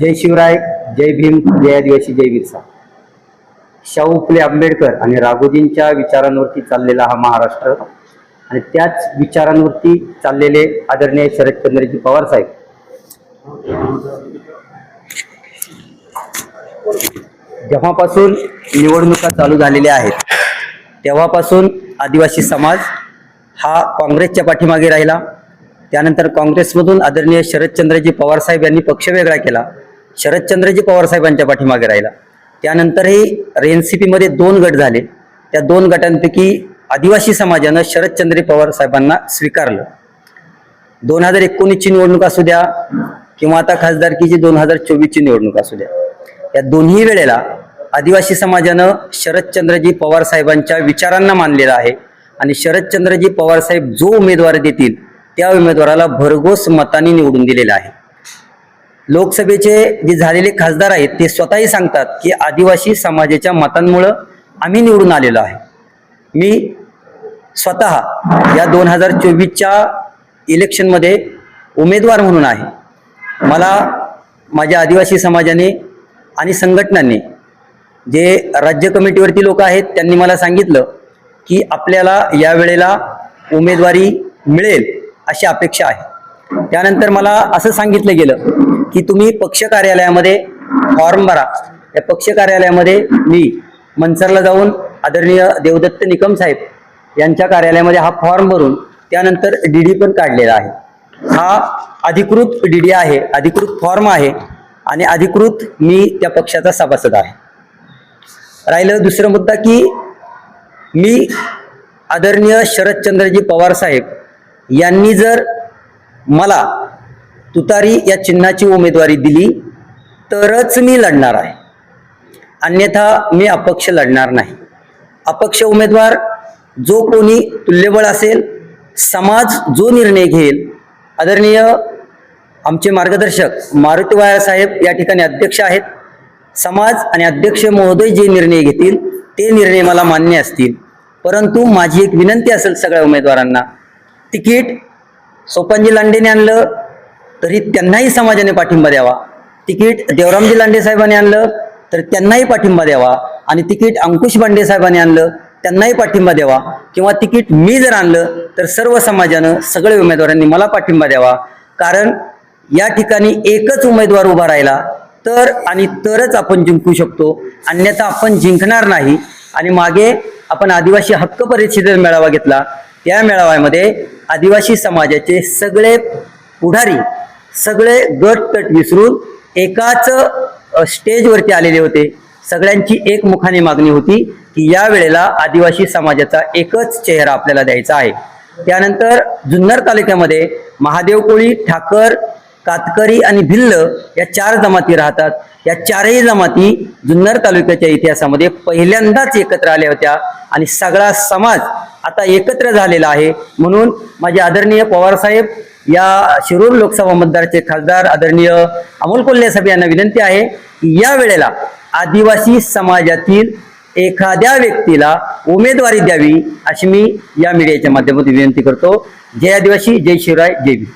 जय शिवराय जय भीम जय आदिवासी जय बिरसा. शाहू फुले आंबेडकर आणि राघोजींच्या विचारांवरती चाललेला हा महाराष्ट्र आणि त्याच विचारांवरती चाललेले आदरणीय शरदचंद्रजी पवार साहेब. जेव्हापासून निवडणुका चालू झालेल्या आहेत तेव्हापासून आदिवासी समाज हा काँग्रेसच्या पाठीमागे राहिला. त्यानंतर काँग्रेसमधून आदरणीय शरदचंद्रजी पवार साहेब यांनी पक्ष वेगळा केला. शरदचंद्रजी पवार साहेबांच्या पाठीमागे राहिला. त्यानंतरही एन सी पीमध्ये दोन गट झाले. त्या दोन गटांपैकी आदिवासी समाजानं शरदचंद्र पवार साहेबांना स्वीकारलं. दोन हजार एकोणीसची निवडणूक असू द्या किंवा आता खासदारकीची दोन हजार चोवीसची निवडणूक असू द्या. या दोन्ही वेळेला आदिवासी समाजानं शरदचंद्रजी पवार साहेबांच्या विचारांना मानलेलं आहे आणि शरदचंद्रजी पवार साहेब जो उमेदवार देतील त्या उमेदवाराला भरघोस मताने निवडून दिलेला आहे. लोकसभेचे जे झालेले खासदार आहेत ते स्वतःही सांगतात की आदिवासी समाजाच्या मतांमुळं आम्ही निवडून आलेलो आहे. मी स्वतः या दोन हजार चोवीसच्या इलेक्शनमध्ये उमेदवार म्हणून आहे. मला माझ्या आदिवासी समाजाने आणि संघटनांनी जे राज्य कमिटीवरती लोक आहेत त्यांनी मला सांगितलं की आपल्याला या वेळेला उमेदवारी मिळेल अशी अपेक्षा आहे. त्यानंतर मला असं सांगितलं गेलं की तुम्ही पक्ष कार्यालयामध्ये फॉर्म भरा. या पक्ष कार्यालयामध्ये मी मनसरला जाऊन आदरणीय देवदत्त निकम साहेब यांच्या कार्यालयामध्ये हा फॉर्म भरून त्यानंतर डी डी पण काढलेला आहे. हा अधिकृत डी डी आहे अधिकृत फॉर्म आहे आणि अधिकृत मी त्या पक्षाचा सभासद आहे. राहिलं दुसरा मुद्दा की मी आदरणीय शरदचंद्रजी पवार साहेब यांनी जर मला तुतारी या चिन्हाची उमेदवारी दिली तरच मी लढणार आहे. अन्यथा मी अपक्ष लढणार नाही. अपक्ष उमेदवार जो कोणी तुल्यबळ असेल समाज जो निर्णय घेईल आदरणीय आमचे मार्गदर्शक मारुती वाया साहेब या ठिकाणी अध्यक्ष आहेत. समाज आणि अध्यक्ष महोदय जे निर्णय घेतील ते निर्णय मला मान्य असतील. परंतु माझी एक विनंती असेल सगळ्या उमेदवारांना तिकीट सोपानजी लांडेने आणलं तरी त्यांनाही समाजाने पाठिंबा द्यावा. तिकीट देवरामजी लांडे साहेबांनी आणलं तर त्यांनाही पाठिंबा द्यावा. आणि तिकीट अंकुश बांडे साहेबांनी आणलं त्यांनाही पाठिंबा द्यावा. किंवा तिकीट मी जर आणलं तर सर्व समाजानं सगळे उमेदवारांनी मला पाठिंबा द्यावा. कारण या ठिकाणी एकच उमेदवार उभा राहिला तर आणि तरच आपण जिंकू शकतो. अन्यथा आपण जिंकणार नाही. आणि मागे आपण आदिवासी हक्क परिषदेचा मेळावा घेतला. त्या मेळाव्यामध्ये आदिवासी समाजाचे सगळे पुढारी सगळे गट तट विसरून एकाच स्टेजवरती आलेले होते. सगळ्यांची एकमुखाने मागणी होती की या वेळेला आदिवासी समाजाचा एकच चेहरा आपल्याला द्यायचा आहे. त्यानंतर जुन्नर तालुक्यामध्ये महादेव कोळी ठाकर कातकरी आणि भिल्ल या चार जमाती राहतात. या चारही जमाती जुन्नर तालुक्याच्या इतिहासामध्ये पहिल्यांदाच एकत्र आल्या होत्या आणि सगळा समाज आता एकत्र झालेला आहे. म्हणून माझे आदरणीय पवारसाहेब या शिरूर लोकसभा मतदारचे खासदार आदरणीय अमोल कोल्हे साहेब यांना विनंती आहे की या वेळेला आदिवासी समाजातील एखाद्या व्यक्तीला उमेदवारी द्यावी अशी मी या मीडियाच्या माध्यमातून विनंती करतो. जय आदिवासी जय शिवराय जय भी